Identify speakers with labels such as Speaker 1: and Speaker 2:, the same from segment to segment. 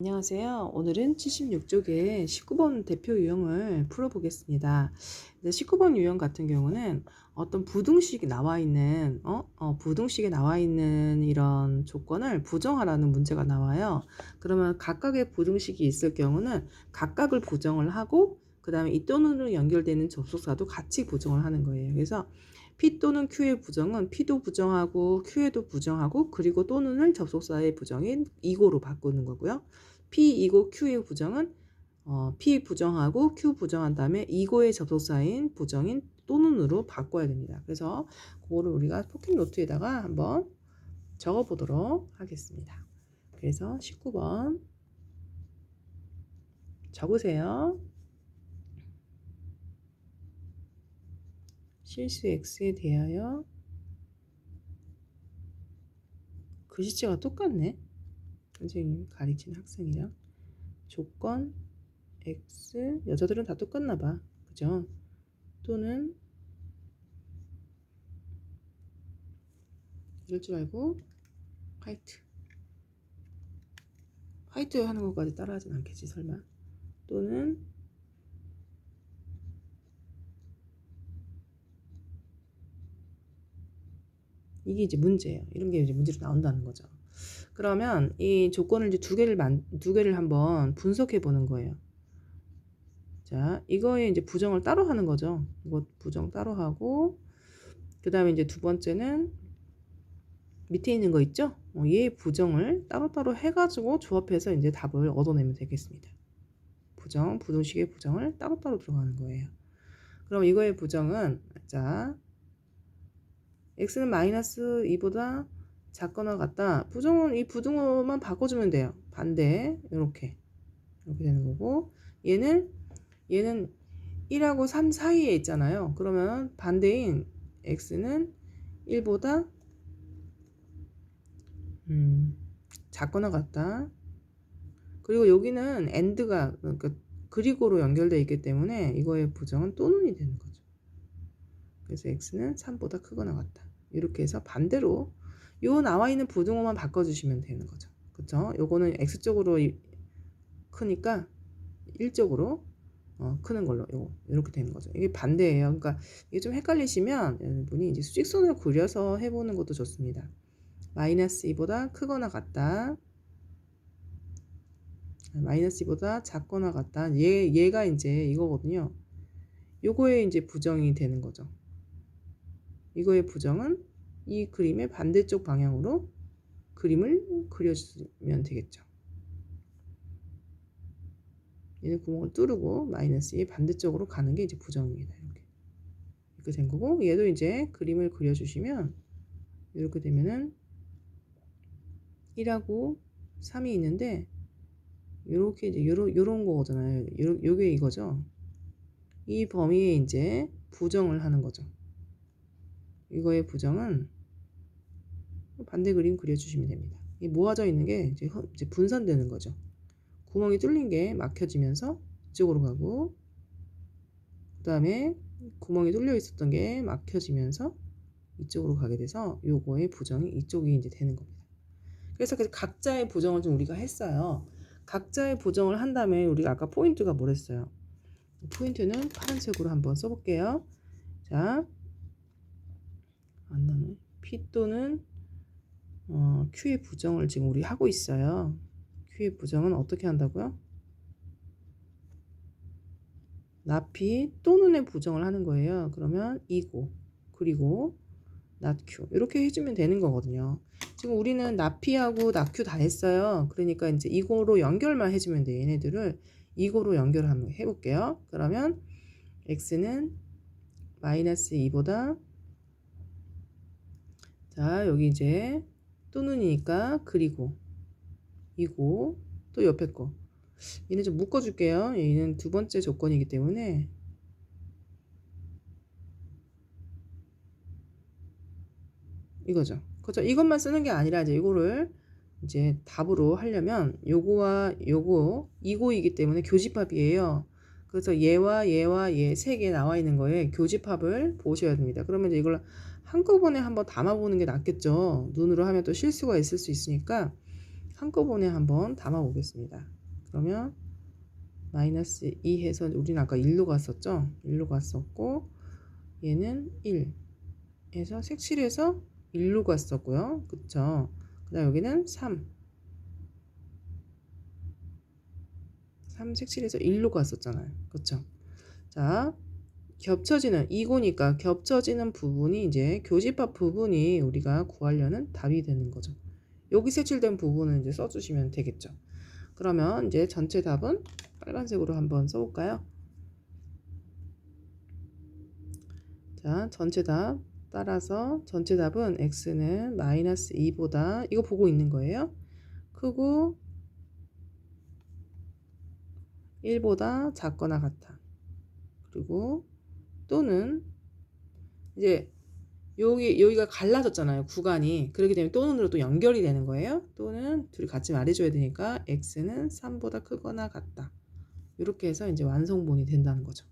Speaker 1: 안녕하세요. 오늘은 76쪽의 19번 대표 유형을 풀어보겠습니다. 19번 유형 같은 경우는 어떤 부등식이 나와 있는, 어? 어, 부등식에 나와 있는 이런 조건을 부정하라는 문제가 나와요. 그러면 각각의 부등식이 있을 경우는 각각을 부정을 하고, 그 다음에 이 또는으로 연결되는 접속사도 같이 부정을 하는 거예요. 그래서 P 또는 Q의 부정은 P도 부정하고 Q에도 부정하고 그리고 또는을 접속사의 부정인 이고로 바꾸는 거고요. P 이고 Q의 부정은 어, P 부정하고 Q 부정한 다음에 이고의 접속사인 부정인 또는으로 바꿔야 됩니다. 그래서 그거를 우리가 포켓 노트에다가 한번 적어 보도록 하겠습니다. 그래서 19번 적으세요. 실수 X에 대하여 글씨체가 똑같네. 선생님 가르친 학생이랑 조건 X 여자들은 다 똑같나 봐. 그죠? 또는 이럴 줄 알고 화이트 화이트 하는 것까지 따라하진 않겠지 설마 또는 이게 이제 문제예요. 이런 게 이제 문제로 나온다는 거죠. 그러면 이 조건을 이제 두 개를 만, 두 개를 한번 분석해 보는 거예요. 자, 이거에 이제 부정을 따로 하는 거죠. 이거 부정 따로 하고, 그 다음에 이제 두 번째는 밑에 있는 거 있죠? 어, 얘 부정을 따로따로 해가지고 조합해서 이제 답을 얻어내면 되겠습니다. 부정, 부등식의 부정을 따로따로 들어가는 거예요. 그럼 이거의 부정은, 자, x는 마이너스 2보다 작거나 같다. 부정은 이 부등호만 바꿔주면 돼요. 반대 이렇게 이렇게 되는 거고 얘는 얘는 1하고 3 사이에 있잖아요. 그러면 반대인 x는 1보다 음, 작거나 같다. 그리고 여기는 and가 그러니까 그리고로 연결되어 있기 때문에 이거의 부정은 또는이 되는 거죠. 그래서 x는 3보다 크거나 같다. 이렇게 해서 반대로 요 나와 있는 부등호만 바꿔주시면 되는 거죠. 그쵸? 요거는 x쪽으로 크니까 1쪽으로 어, 크는 걸로 요 이렇게 되는 거죠. 이게 반대예요. 그러니까 이게 좀 헷갈리시면 여러분이 이제 수직선을 그려서 해보는 것도 좋습니다. 마이너스 2보다 크거나 같다. 마이너스 2보다 작거나 같다. 얘, 얘가 이제 이거거든요. 요거에 이제 부정이 되는 거죠. 이거의 부정은 이 그림의 반대쪽 방향으로 그림을 그려주면 되겠죠. 얘는 구멍을 뚫고 마이너스 의 반대쪽으로 가는 게 이제 부정입니다. 이렇게. 이렇게 된 거고 얘도 이제 그림을 그려주시면 이렇게 되면은 1하고 3이 있는데 이렇게 이제 요런, 요런 거잖아요. 요, 요게 이거죠. 이 범위에 이제 부정을 하는 거죠. 이거의 부정은 반대 그림 그려주시면 됩니다. 이 모아져 있는 게 이제, 분산되는 거죠. 구멍이 뚫린 게 막혀지면서 이쪽으로 가고 그 다음에 구멍이 뚫려 있었던 게 막혀지면서 이쪽으로 가게 돼서 요거의 부정이 이쪽이 이제 되는 겁니다. 그래서 각자의 부정을 좀 우리가 했어요. 각자의 부정을 한 다음에 우리가 아까 포인트가 뭐랬어요? 포인트는 파란색으로 한번 써볼게요. 자, 안 나네. P 또는 어, Q의 부정을 지금 우리 하고 있어요. Q의 부정은 어떻게 한다고요? 나피 또는의 부정을 하는 거예요. 그러면 이고 그리고 낫큐 이렇게 해주면 되는 거거든요. 지금 우리는 나피하고 나큐 다 했어요. 그러니까 이제 이고로 연결만 해주면 돼요. 얘네들을 이고로 연결을 한번 해볼게요. 그러면 x는 마이너스 2보다 자 여기 이제 또는이니까 그리고 이고 또 옆에 거 얘는 좀 묶어줄게요. 얘는 두 번째 조건이기 때문에 이거죠. 그렇죠. 이것만 쓰는 게 아니라 이제 이거를 이제 답으로 하려면 요거와 요거 이고이기 때문에 교집합이에요. 그래서 얘와 얘와 얘 세 개 나와 있는 거에 교집합을 보셔야 됩니다. 그러면 이제 이걸 한꺼번에 한번 담아보는 게 낫겠죠. 눈으로 하면 또 실수가 있을 수 있으니까 한꺼번에 한번 담아 보겠습니다. 그러면 마이너스 2 해서 우리는 아까 1로 갔었죠? 1로 갔었고 얘는 1 해서 색칠해서 1로 갔었고요. 그쵸? 그 다음 여기는 3 3 색칠해서 1로 갔었잖아요. 그쵸? 자, 겹쳐지는 이고니까 겹쳐지는 부분이 이제 교집합 부분이 우리가 구하려는 답이 되는 거죠. 여기 색칠된 부분은 이제 써주시면 되겠죠. 그러면 이제 전체 답은 빨간색으로 한번 써볼까요? 자, 전체 답 따라서 전체 답은 x는 마이너스 2보다 이거 보고 있는 거예요. 크고 1보다 작거나 같아. 그리고 또는 이제 여기 여기가 갈라졌잖아요 구간이. 그렇기 때문에 또는으로 또 연결이 되는 거예요. 또는 둘이 같이 말해 줘야 되니까 x는 3보다 크거나 같다. 이렇게 해서 이제 완성본이 된다는 거죠.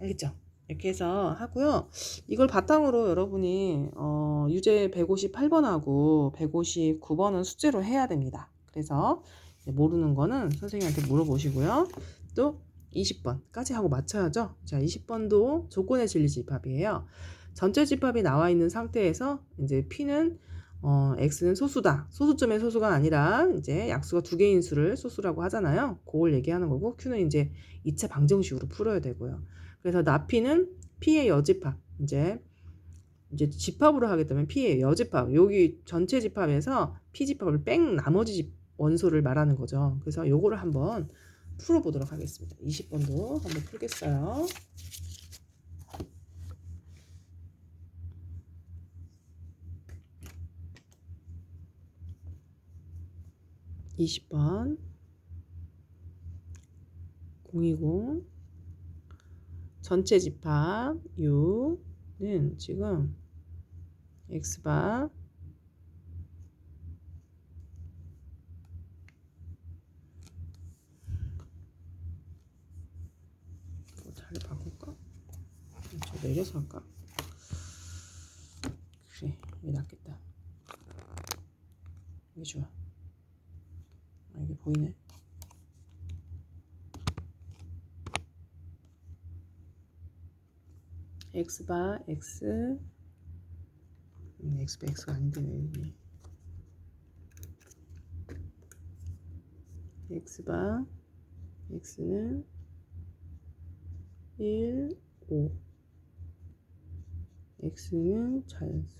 Speaker 1: 알겠죠? 이렇게 해서 하고요. 이걸 바탕으로 여러분이 어, 유제 158번하고 159번은 숙제로 해야 됩니다. 그래서 모르는 거는 선생님한테 물어보시고요 또 20번까지 하고 맞춰야죠. 자, 20번도 조건의 진리 집합이에요. 전체 집합이 나와 있는 상태에서 이제 P는 어, X는 소수다. 소수점의 소수가 아니라 이제 약수가 두 개인 수를 소수라고 하잖아요. 그걸 얘기하는 거고 Q는 이제 2차 방정식으로 풀어야 되고요. 그래서 나P는 P의 여집합. 이제 이제 집합으로 하겠다면 P의 여집합. 여기 전체 집합에서 P 집합을 뺀 나머지 집 원소를 말하는 거죠. 그래서 요거를 한번 풀어보도록 하겠습니다. 20번도 한번 풀겠어요. (20번) 020 전체 집합 U는 지금 X바 자리 바꿀까? 저 내려서 할까? 그래 이게 낫겠다. 이게 좋아. 아 이게 보이네. X바 x. 음, x바 x가 아닌데 왜 이러니? X바 x는 1, 5 x는 자연수.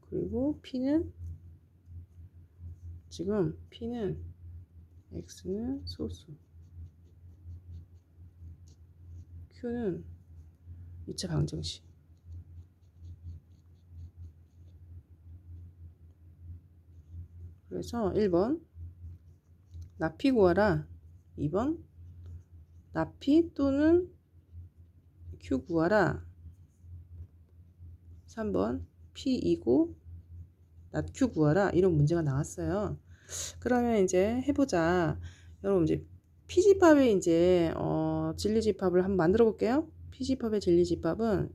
Speaker 1: 그리고 p는? 지금 p는 x는 소수. Q는 2차 방정식. 그래서 1번 나피 구하라 2번 나피 또는 Q 구하라 3번 P2고 낫 Q 구하라 이런 문제가 나왔어요. 그러면 이제 해보자. 여러분 이제 P집합의 이제 어, 진리집합을 한번 만들어 볼게요. P집합의 진리집합은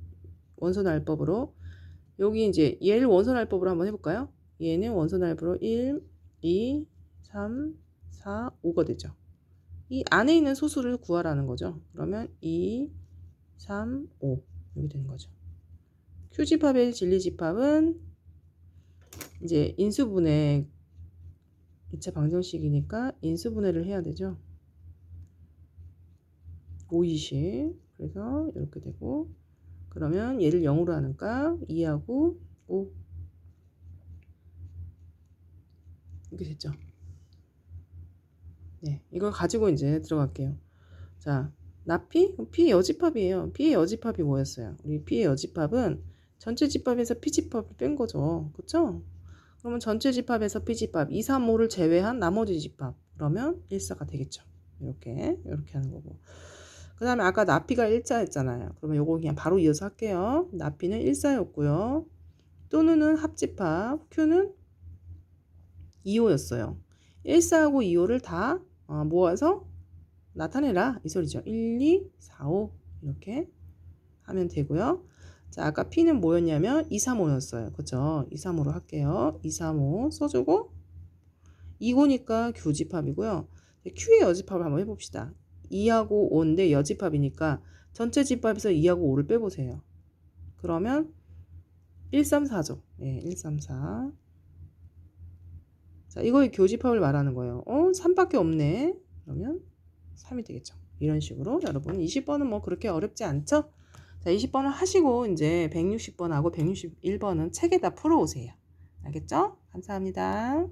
Speaker 1: 원소날법으로 여기 이제 얘를 원소날법으로 한번 해볼까요? 얘는 원소날법으로 1, 2, 3, 4, 5가 되죠. 이 안에 있는 소수를 구하라는 거죠. 그러면 2, 3, 5 이렇게 되는 거죠. Q집합의 진리집합은 이제 인수분해 2차 방정식이니까 인수분해를 해야 되죠. 5, 20 그래서 이렇게 되고 그러면 얘를 0으로 하니까 2하고 5 이렇게 됐죠. 네, 이걸 가지고 이제 들어갈게요. 자, 나피? P의 여집합이에요. P의 여집합이 뭐였어요? 우리 P의 여집합은 전체 집합에서 P 집합을 뺀 거죠. 그쵸? 그러면 전체 집합에서 P 집합 2, 3, 5를 제외한 나머지 집합 그러면 1사가 되겠죠. 이렇게 이렇게 하는 거고. 그 다음에 아까 나피가 1자였잖아요. 그러면 요거 그냥 바로 이어서 할게요. 나피는 1사였고요. 또는은 합집합, Q는 2호였어요. 1사하고 2호를 다 어, 모아서 나타내라 이 소리죠. 1, 2, 4, 5 이렇게 하면 되고요. 자, 아까 P는 뭐였냐면 2, 3, 5였어요. 그죠? 2, 3, 5로 할게요. 2, 3, 5 써주고 2고니까 교집합이고요. Q의 여집합을 한번 해봅시다. 2하고 5인데 여집합이니까 전체 집합에서 2하고 5를 빼보세요. 그러면 1, 3, 4죠. 예, 1, 3, 4. 자, 이거의 교집합을 말하는 거예요. 어, 3밖에 없네. 그러면 3이 되겠죠. 이런 식으로 여러분 20번은 뭐 그렇게 어렵지 않죠? 자, 20번을 하시고 이제 160번하고 161번은 책에다 풀어 오세요. 알겠죠? 감사합니다.